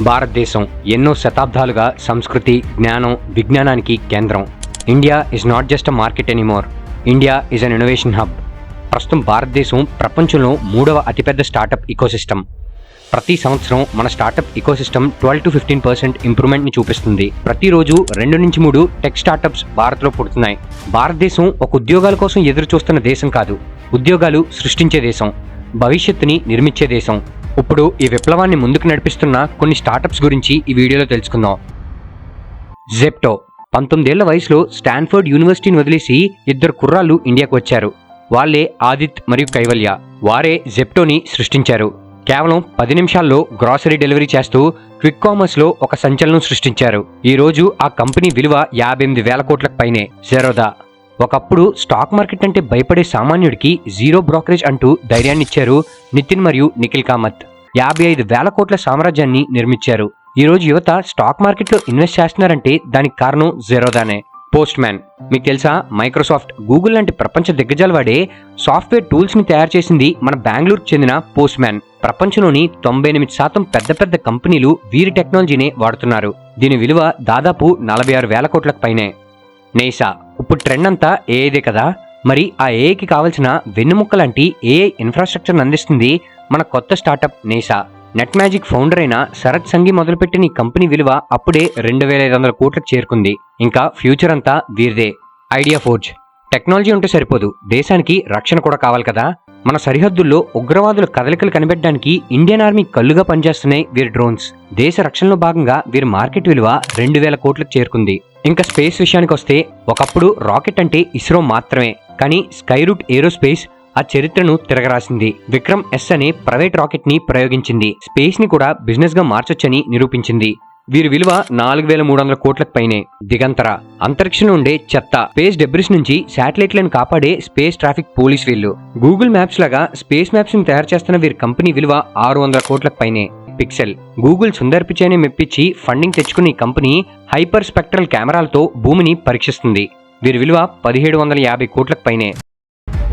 భారతదేశం ఎన్నో శతాబ్దాలుగా సంస్కృతి జ్ఞానం విజ్ఞానానికి కేంద్రం. India is not just a market anymore India is an innovation hub ప్రస్తుతం భారతదేశం ప్రపంచంలో మూడవ అతిపెద్ద స్టార్టప్ ఇకోసిస్టమ్ ప్రతి సంవత్సరం మన startup ecosystem twelve to fifteen percent ఇంప్రూవ్మెంట్ని చూపిస్తుంది. ప్రతిరోజు రెండు నుంచి మూడు టెక్ స్టార్టప్స్ భారత్లో పుడుతున్నాయి. భారతదేశం ఒక ఉద్యోగాల కోసం ఎదురు చూస్తున్న దేశం కాదు. ఉద్యోగాలు సృష్టించే దేశం. భవిష్యత్తుని నిర్మించే దేశం. ఇప్పుడు ఈ విప్లవాన్ని ముందుకు నడిపిస్తున్న కొన్ని స్టార్టప్స్ గురించి ఈ వీడియోలో తెలుసుకుందాం. జెప్టో పంతొమ్మిదేళ్ళ వయసులో స్టాన్ఫర్డ్ యూనివర్సిటీని వదిలేసి ఇద్దరు కుర్రాళ్ళు ఇండియాకు వచ్చారు. వాళ్ళే ఆదిత్ మరియు కైవల్య. వారే జెప్టోని సృష్టించారు. కేవలం పది నిమిషాల్లో గ్రాసరీ డెలివరీ చేస్తూ క్విక్ కామర్స్లో ఒక సంచలనం సృష్టించారు. ఈ రోజు ఆ కంపెనీ విలువ యాభై ఎనిమిది వేల కోట్లకు పైనే. జెరోదా ఒకప్పుడు స్టాక్ మార్కెట్ అంటే భయపడే సామాన్యుడికి జీరో బ్రోకరేజ్ అంటూ ధైర్యాన్నిచ్చారు నితిన్ మరియు నిఖిల్ కామత్. యాభై ఐదు వేల కోట్ల సామ్రాజ్యాన్ని నిర్మించారు. ఈ రోజు యువత స్టాక్ మార్కెట్లో ఇన్వెస్ట్ చేస్తున్నారంటే దానికి కారణం జీరోదానే. Post man. మీకు తెలుసా? మైక్రోసాఫ్ట్ గూగుల్ లాంటి ప్రపంచ దిగ్గజాలు వాడే సాఫ్ట్వేర్ టూల్స్ని తయారు చేసింది మన బెంగళూరుకు చెందిన పోస్ట్ మ్యాన్. ప్రపంచంలోని తొంభై ఎనిమిది శాతం పెద్ద పెద్ద కంపెనీలు వీరి టెక్నాలజీనే వాడుతున్నారు. దీని విలువ దాదాపు నలభై ఆరు వేల కోట్లకు పైనే. నేసా. ఇప్పుడు ట్రెండ్ అంతా ఏఐదే కదా. మరి ఆ ఏఐకి కావాల్సిన వెన్నుముక్క లాంటి ఏఐ ఇన్ఫ్రాస్ట్రక్చర్ అందిస్తుంది మన కొత్త స్టార్టప్ నేసా నెట్ మ్యాజిక్ ఫౌండర్ అయిన శరత్ సంఘి మొదలుపెట్టిన ఈ కంపెనీ విలువ అప్పుడే రెండు వేల ఐదు వందల కోట్లకు చేరుకుంది. ఇంకా ఫ్యూచర్ అంతా వీరిదే. ఐడియా ఫోర్జ్ టెక్నాలజీ ఉంటే సరిపోదు. దేశానికి రక్షణ కూడా కావాలి కదా. మన సరిహద్దుల్లో ఉగ్రవాదుల కదలికలు కనిపెట్టడానికి ఇండియన్ ఆర్మీ కళ్ళుగా పనిచేస్తున్నాయి వీరి డ్రోన్స్. దేశ రక్షణలో భాగంగా వీరి మార్కెట్ విలువ రెండు వేల కోట్లకు చేరుకుంది. ఇంకా స్పేస్ విషయానికి వస్తే ఒకప్పుడు రాకెట్ అంటే ఇస్రో మాత్రమే. కానీ స్కైరూట్ ఏరోస్పేస్ ఆ చరిత్రను తిరగరాసింది. విక్రమ్ ఎస్ అనే ప్రైవేట్ రాకెట్ని ప్రయోగించింది. స్పేస్ని కూడా బిజినెస్గా మార్చొచ్చని నిరూపించింది. వీరి విలువ నాలుగు వేల మూడు వందల కోట్లకు పైనే. దిగంతర. అంతరిక్షంలో ఉండే చెత్త. స్పేస్ డెబ్రిస్ నుంచి శాటిలైట్లను కాపాడే స్పేస్ ట్రాఫిక్ పోలీస్ వీళ్ళు. గూగుల్ మ్యాప్స్ లాగా స్పేస్ మ్యాప్స్ని తయారు చేస్తున్న వీరి కంపెనీ విలువ ఆరు వందల కోట్లకు పైనే. పిక్సెల్. గూగుల్ సుందర్ పిచాయిని మెప్పించి ఫండింగ్ తెచ్చుకున్న ఈ కంపెనీ హైపర్ స్పెక్ట్రల్ కెమెరాలతో భూమిని పరీక్షిస్తుంది. వీరి విలువ పదిహేడు వందల యాభై కోట్లకు పైనే.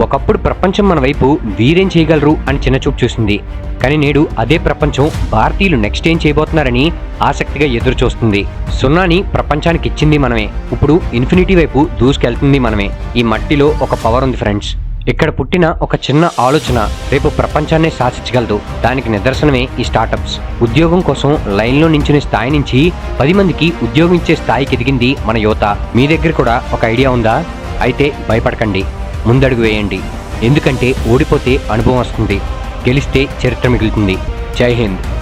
ఒకప్పుడు ప్రపంచం మన వైపు వీరేం చేయగలరు అని చిన్నచూపు చూసింది. కానీ నేడు అదే ప్రపంచం భారతీయులు నెక్స్ట్ ఏం చేయబోతున్నారని ఆసక్తిగా ఎదురు చూస్తుంది సున్నాని ప్రపంచానికి ఇచ్చింది మనమే. ఇప్పుడు ఇన్ఫినిటీ వైపు దూసుకెళ్తుంది మనమే. ఈ మట్టిలో ఒక పవర్ ఉంది ఫ్రెండ్స్ ఇక్కడ పుట్టిన ఒక చిన్న ఆలోచన రేపు ప్రపంచాన్నే శాసించగలదు. దానికి నిదర్శనమే ఈ స్టార్టప్స్ ఉద్యోగం కోసం లైన్లో నించిన స్థాయి నుంచి పది మందికి ఉద్యోగం ఇచ్చే స్థాయికి ఎదిగింది మన యువత. మీ దగ్గర కూడా ఒక ఐడియా ఉందా? అయితే భయపడకండి. ముందడుగు వేయండి. ఎందుకంటే ఓడిపోతే అనుభవం వస్తుంది. గెలిస్తే చరిత్ర మిగులుతుంది. జై హింద్.